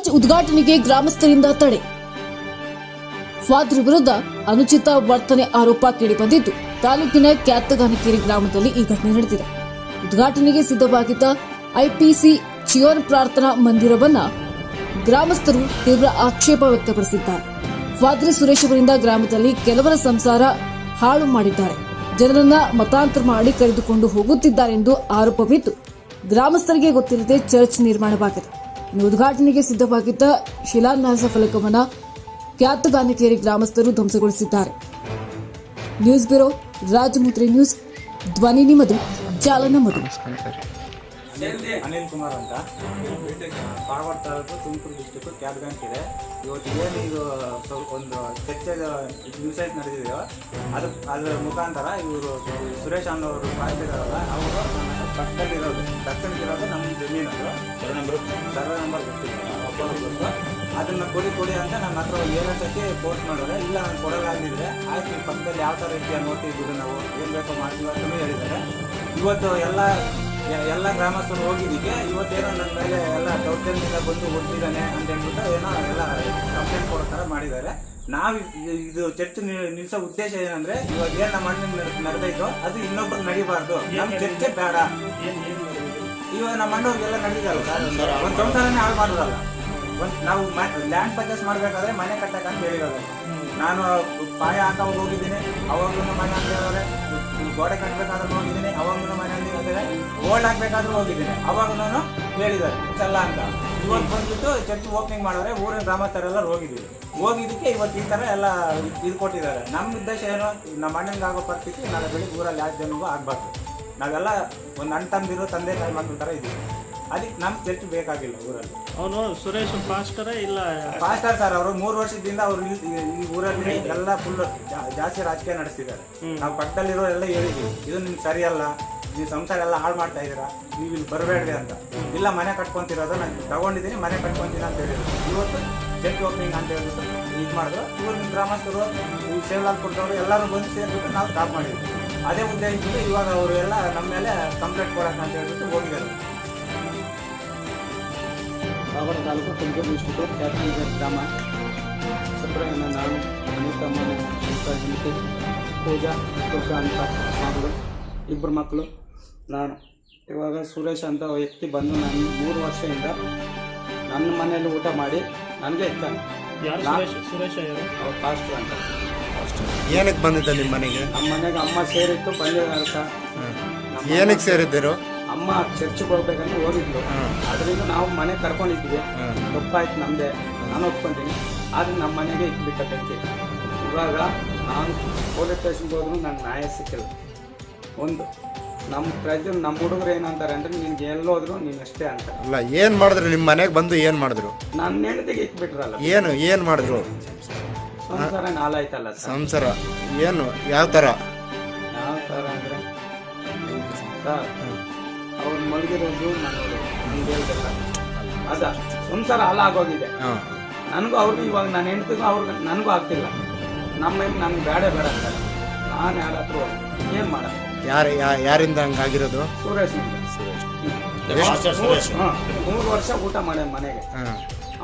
Church ಉದ್ಘಾಟನೆಗೆ ಗ್ರಾಮಸ್ಥರಿಂದ ತಡೆ. ಫಾದ್ರ ವಿರುದ್ಧ ಅನುಚಿತ ವರ್ತನೆ ಆರೋಪ ಕೇಳಿಬಂದಿದ್ದು, ತಾಲೂಕಿನ ಕ್ಯಾತಗಾನಕೇರಿ ಗ್ರಾಮದಲ್ಲಿ ಈ ಘಟನೆ ನಡೆದಿದೆ. ಉದ್ಘಾಟನೆಗೆ ಸಿದ್ಧವಾಗಿದ್ದ ಐಪಿಸಿ ಚಿಯೋನ್ ಪ್ರಾರ್ಥನಾ ಮಂದಿರವನ್ನ ಗ್ರಾಮಸ್ಥರು ತೀವ್ರ ಆಕ್ಷೇಪ ವ್ಯಕ್ತಪಡಿಸಿದ್ದಾರೆ. ಫಾದ್ರಿ ಸುರೇಶ್ ಅವರಿಂದ ಗ್ರಾಮದಲ್ಲಿ ಕೆಲವರ ಸಂಸಾರ ಹಾಳು ಮಾಡಿದ್ದಾರೆ. ಜನರನ್ನ ಮತಾಂತರ ಮಾಡಿ ಕರೆದುಕೊಂಡು ಹೋಗುತ್ತಿದ್ದಾರೆ ಎಂದು ಆರೋಪವಿದ್ದು, ಗ್ರಾಮಸ್ಥರಿಗೆ ಗೊತ್ತಿಲ್ಲದೆ ಚರ್ಚ್ ನಿರ್ಮಾಣವಾಗಿದೆ. ಉದ್ಘಾಟನೆಗೆ ಸಿದ್ಧವಾಗಿದ್ದ ಶಿಲಾನ್ಯಾಸ ಫಲಕವನ್ನ ಕ್ಯಾತಗಾನಕೇರಿ ಗ್ರಾಮಸ್ಥರು ಧ್ವಂಸಗೊಳಿಸಿದ್ದಾರೆ. ನ್ಯೂಸ್ ಬ್ಯೂರೋ ರಾಜಮುದ್ರಿ ನ್ಯೂಸ್, ಧ್ವನಿ ನಿಮ್ಮದು ಚಾಲನ ನಮ್ಮದು ಅನಿಲ್ ಕುಮಾರ್ ಅಂತ. ಪಾವರ್ ತಾಲೂಕು ತುಮಕೂರು ಬ್ಯಾಂಕ್ ಇದೆ. ಇವತ್ತು ಏನು ಇದು ಸ್ವಲ್ಪ ಒಂದು ಚರ್ಚೆದ ನ್ಯೂಸೈಟ್ ನಡೆದಿದೆಯೋ ಅದು ಅದರ ಮುಖಾಂತರ ಇವರು ಸುರೇಶ್ ಅನ್ನೋರು ಮಾಡ್ತಿದಾರಲ್ಲ ಅವರು ಪಕ್ಕದಲ್ಲಿರೋದು ದಕ್ಷಿಣಕ್ಕಿರೋದು ನಮ್ಮ ಜಮೀನು ಅದು. ಸರ್ವೆ ನಂಬರ್ ಸರ್ವೆ ನಂಬರ್ ಗೊತ್ತಿಲ್ಲ. ಅದನ್ನು ಕೊಡಿ ಕೊಡಿ ಅಂತ ನನ್ನ ಹತ್ರ ಏನೋ ಸತಿ ಪೋಸ್ಟ್ ಮಾಡಿದ್ರೆ ಇಲ್ಲ ನಾನು ಕೊಡೋದಾಗಿದ್ರೆ ಆಯ್ತು ನಿಮ್ಮ ಪಕ್ಕದಲ್ಲಿ ಯಾವ ಥರ ರೀತಿಯ ನೋಡ್ತಿದ್ದೀವಿ ನಾವು ಏನು ಬೇಕೋ ಮಾಡ್ತೀವಿ ಅಂತಲೂ ಹೇಳಿದ್ದಾರೆ. ಇವತ್ತು ಎಲ್ಲ ಎಲ್ಲ ಗ್ರಾಮಸ್ಥರು ಹೋಗಿದ್ದೀಗೆ ಇವತ್ತೇನೋ ನನ್ನ ಮೇಲೆ ಎಲ್ಲ ದೌರ್ಜನ್ಯದಿಂದ ಬಂದು ಹೋಗ್ತಿದ್ದಾನೆ ಅಂತ ಹೇಳ್ಬಿಟ್ಟು ಏನೋ ಎಲ್ಲ ಕಂಪ್ಲೇಂಟ್ ಕೊಡೋ ಥರ ಮಾಡಿದ್ದಾರೆ. ನಾವು ಇದು ಚರ್ಚ್ ನಿಲ್ಸೋ ಉದ್ದೇಶ ಏನಂದ್ರೆ ಇವಾಗ ಏನು ನಮ್ಮ ಅಣ್ಣ ನಡೆದೈತೋ ಅದು ಇನ್ನೊಬ್ರು ನಡಿಬಾರ್ದು. ನಮ್ಮ ಚರ್ಚೆ ಬೇಡ. ಇವಾಗ ನಮ್ಮ ಅಣ್ಣವ್ರಿಗೆಲ್ಲ ನಡೀತಾರಲ್ಲ ಒಂದು ಸಂಸಾರನೇ ಹಾಳು ಮಾಡೋದಲ್ಲ. ಒಂದು ನಾವು ಲ್ಯಾಂಡ್ ಪರ್ಚೇಸ್ ಮಾಡಬೇಕಾದ್ರೆ ಮನೆ ಕಟ್ಟಕ್ಕೆ ಅಂತ ಹೇಳಿರೋದು. ನಾನು ಪಾಯ ಹಾಕೋವಾಗ ಹೋಗಿದ್ದೀನಿ ಅವಾಗಲೂ ಮನೆ ಅಂತ ಹೇಳಿದ್ರೆ ಗೋಡೆ ಕಟ್ಟಬೇಕಾದ್ರೂ ಹೋಗಿದ್ದೀನಿ ಅವಾಗೂ ಮನೆ ಅಂತ ಹೇಳಿದ್ರೆ ಓಲ್ಡ್ ಹಾಕ್ಬೇಕಾದ್ರೂ ಹೋಗಿದ್ದೀನಿ ಅವಾಗ ನಾನು ಹೇಳಿದ್ದಾರೆ. ಚಲ್ಲ ಅಂತ. ಇವತ್ತು ಬಂದ್ಬಿಟ್ಟು ಚರ್ಚ್ ಓಪನಿಂಗ್ ಮಾಡಿದ್ರೆ ಊರಿನ ಗ್ರಾಮಸ್ಥರೆಲ್ಲ ಹೋಗಿದ್ದೀವಿ. ಹೋಗಿದ್ದಕ್ಕೆ ಇವತ್ತು ಈ ಥರ ಎಲ್ಲ ಇದು ಕೊಟ್ಟಿದ್ದಾರೆ. ನಮ್ಮ ಉದ್ದೇಶ ಏನು? ನಮ್ಮ ಅಣ್ಣನಿಗೆ ಆಗೋ ಪರಿಸ್ಥಿತಿ, ನಾಳೆ ಬೆಳಿಗ್ಗೆ ಊರಲ್ಲಿ ಯಾವ ಜನಗೂ ಆಗಬಾರ್ದು. ನಾವೆಲ್ಲ ಒಂದು ಅಣ್ಣ ತಂದಿರೋ ತಂದೆ ತಾಯಿ ಮಕ್ಕಳ ಥರ ಇದ್ದೀವಿ. ಅದಕ್ಕೆ ನಮ್ಮ ಚರ್ಚ್ ಬೇಕಾಗಿಲ್ಲ ಊರಲ್ಲಿ. ಅವನು ಸುರೇಶ್ ಪಾಸ್ಟರ ಇಲ್ಲ? ಪಾಸ್ಟರ್ ಸರ್ ಅವರು ಮೂರು ವರ್ಷದಿಂದ ಅವರು ಈ ಊರಲ್ಲಿ ಎಲ್ಲ ಫುಲ್ ಜಾಸ್ತಿ ರಾಜಕೀಯ ನಡೆಸ್ತಿದ್ದಾರೆ. ನಾವು ಪಕ್ಕದಲ್ಲಿರೋ ಎಲ್ಲ ಹೇಳಿದ್ವಿ. ಇದು ನಿಮ್ಗೆ ಸರಿಯಲ್ಲ ನೀವು ಸಂಸಾರ ಎಲ್ಲ ಹಾಳು ಮಾಡ್ತಾ ಇದ್ದೀರಾ ನೀವು ಇಲ್ಲಿ ಬರಬೇಡ್ರಿ ಅಂತ. ಇಲ್ಲ ಮನೆ ಕಟ್ಕೊಂತಿರೋದು ನಾನು ತಗೊಂಡಿದ್ದೀನಿ ಮನೆ ಕಟ್ಕೊಂತೀನಿ ಅಂತ ಹೇಳಿದ್ರು. ಇವತ್ತು ಚರ್ಚ್ ಓಪನಿಂಗ್ ಅಂತ ಹೇಳ್ಬಿಟ್ಟು ಇದು ಮಾಡಿದ್ರು. ಇವರು ನಿಮ್ಮ ಗ್ರಾಮಸ್ಥರು ಈ ಸೇವಲಾಲ್ ಕೊಟ್ಟವರು ಎಲ್ಲರೂ ಬಂದು ಸೇರಿಬಿಟ್ಟು ನಾವು ಸ್ಟಾಪ್ ಮಾಡಿದ್ವಿ. ಅದೇ ಉದ್ದೇಶದಿಂದ ಇವಾಗ ಅವರು ಎಲ್ಲ ನಮ್ಮ ಮೇಲೆ ಕಂಪ್ಲೇಂಟ್ ಕೊಡೋಕೆ ಅಂತ ಹೇಳ್ಬಿಟ್ಟು ಹೋಗಿದ್ದಾರೆ. ಕಾಗಡ ತಾಲೂಕು ತುಮಕೂರು ಡಿಸ್ಟಿಕ್ಕು ಕ್ಯಾತ್ನಗರ ಗ್ರಾಮ. ಸುಬ್ರಹ್ಮಣ್ಯ ನಾನು ಅನಿತಾ ಮನೆ ಜಿಂಕೆ ಪೂಜಾ ದುರ್ಗಾ ಅಂತ ಮಗಳು ಇಬ್ಬರು ಮಕ್ಕಳು ನಾನು. ಇವಾಗ ಸುರೇಶ್ ಅಂತ ವ್ಯಕ್ತಿ ಬಂದು ನಾನು ಮೂರು ವರ್ಷದಿಂದ ನನ್ನ ಮನೆಯಲ್ಲಿ ಊಟ ಮಾಡಿ ನನಗೆ ಇರ್ತಾನೆ ಯಾರು ಸುರೇಶ್ ಅವ್ರು ಪಾಸ್ಟ್ರು ಅಂತ. ಏನಕ್ಕೆ ಬಂದಿದ್ದ ನಿಮ್ಮ ಮನೆಗೆ? ನಮ್ಮ ಮನೆಗೆ ಅಮ್ಮ ಸೇರಿತ್ತು ಬಂದಿದ್ದಾರೆ ಸರ್ ಏನಕ್ಕೆ ಸೇರಿದ್ದಿರು? ಅಮ್ಮ ಚರ್ಚ್ಗೆ ಹೋಗ್ಬೇಕಂತ ಹೋಗಿದ್ಲು. ಅದರಿಂದ ನಾವು ಮನೆ ಕರ್ಕೊಂಡಿದ್ವಿ. ತಪ್ಪಾಯ್ತು ನಮ್ದೆ. ನಾನು ಒಪ್ಕೊಂತೀನಿ. ಆದ್ರೆ ನಮ್ಮ ಮನೆಗೆ ಇಟ್ಬಿಟ್ಟ ಬೆಂಕಿ ಇವಾಗ ನಾನು ಪೊಲೀಸ್ ಸ್ಟೇಷನ್ಗೆ ಹೋದ್ರು ನನ್ನ ನ್ಯಾಯ ಸಿಕ್ಕಿಲ್ಲ. ಒಂದು. ನಮ್ಮ ಪ್ರಜೆ ನಮ್ಮ ಹುಡುಗರು ಏನಂತಾರೆ ಅಂದ್ರೆ ನಿನ್ಗೆ ಎಲ್ಲೋದ್ರು ನೀನು ಅಷ್ಟೇ ಅಂತ ಅಲ್ಲ ಏನ್ ಮಾಡಿದ್ರು? ನಿಮ್ಮ ಮನೆಗೆ ಬಂದು ಏನ್ ಮಾಡಿದ್ರು? ನನ್ನ ಹೆಂಡತಿಗೆ ಇಟ್ಬಿಟ್ರಲ್ಲ. ಏನು ಏನ್ ಮಾಡಿದ್ರು? ಸಂಸಾರ ನಾಲಾಯ್ತಲ್ಲ ಸರ್. ಸಂಸಾರ. ಏನು? ಯಾವ ಥರ ಯಾವ ಥರ ಅಂದರೆ ಸರ್ ಮಲಗಿರೋದು ನಾನು ನನಗೆ ಹೇಳ್ತಿಲ್ಲ ಅದ ಸಂಸಾರ ಹಾಳಾಗೋಗಿದೆ ಆಗೋಗಿದೆ. ನನಗೂ ಅವ್ರಿಗೂ ಇವಾಗ ನಾನು ಹೆಂಡ್ತಿಗೂ ಅವ್ರಿಗೆ ನನಗೂ ಆಗ್ತಿಲ್ಲ. ನಮ್ಮ ನನ್ಗೆ ಬೇಡ ಬೇಡ ಅಂತಾರೆ ನಾನು ಯಾರ ಹತ್ರ ಏನು ಮಾಡ ಯಾರ ಯಾರಿಂದ ಹಂಗಾಗಿರೋದು? ಸುರೇಶ್ ಮೂರು ವರ್ಷ ಊಟ ಮಾಡ್ಯಾನ ಮನೆಗೆ.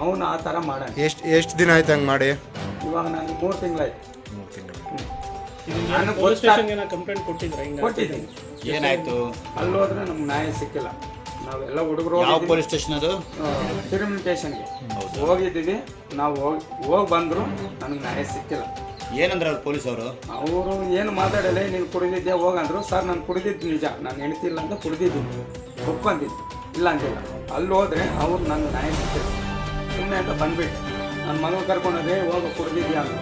ಅವನು ಆ ಥರ ಮಾಡ್ಯಾನ. ಎಷ್ಟು ಎಷ್ಟು ದಿನ ಆಯ್ತು ಹಂಗೆ ಮಾಡಿ? ಇವಾಗ ನನಗೆ ಮೂರು ತಿಂಗಳಾಯ್ತು. ಮೂರು ತಿಂಗಳು. ನಾನು ಪೊಲೀಸ್ ಸ್ಟೇಷನ್ಗೆ ಕಂಪ್ಲೇಂಟ್ ಕೊಟ್ಟಿದ್ರ ಹಿಂಗೆ ಕೊಟ್ಟಿದ್ದೀನಿ. ಏನಾಯ್ತು? ಅಲ್ಲಿ ಹೋದ್ರೆ ನಮ್ಗೆ ನ್ಯಾಯ ಸಿಕ್ಕಿಲ್ಲ. ನಾವೆಲ್ಲ ಹುಡುಗರು ಯಾವ ಪೊಲೀಸ್ ಸ್ಟೇಷನ್ ಅದು? ತಿರುಮಲ ಸ್ಟೇಷನ್ಗೆ ಹೋಗಿದ್ದೀವಿ. ನಾವು ಹೋಗಿ ಹೋಗಿ ಬಂದರು ನನಗೆ ನ್ಯಾಯ ಸಿಕ್ಕಿಲ್ಲ. ಏನಂದ್ರೆ ಅವ್ರು ಪೊಲೀಸ್ ಅವರು? ಅವರು ಏನು ಮಾತಾಡಲ್ಲ ನೀನು ಕುಡಿದಿದ್ದೆ ಹೋಗಂದ್ರು. ಸರ್ ನಾನು ಕುಡಿದಿದ್ದು ನಿಜ. ನಾನು ಹೆಣ್ತಿಲ್ಲ ಅಂತ ಕುಡಿದಿದ್ದೀನಿ ಒಪ್ಕೊಂತಿದ್ದು ಇಲ್ಲ ಅಂತಿಲ್ಲ ಅಲ್ಲಿ ಹೋದ್ರೆ ಅವ್ರು ನನ್ನ ನ್ಯಾಯ ಸಿಕ್ಕಿಲ್ಲ. ಸುಮ್ಮನೆ ಅಂತ ಬಂದ್ಬಿಟ್ಟು ನನ್ನ ಮಗಳು ಕರ್ಕೊಂಡೋದ್ರೆ ಹೋಗೋ ಕುಡಿದಿದ್ಯಾ? ಅಂದ್ರು.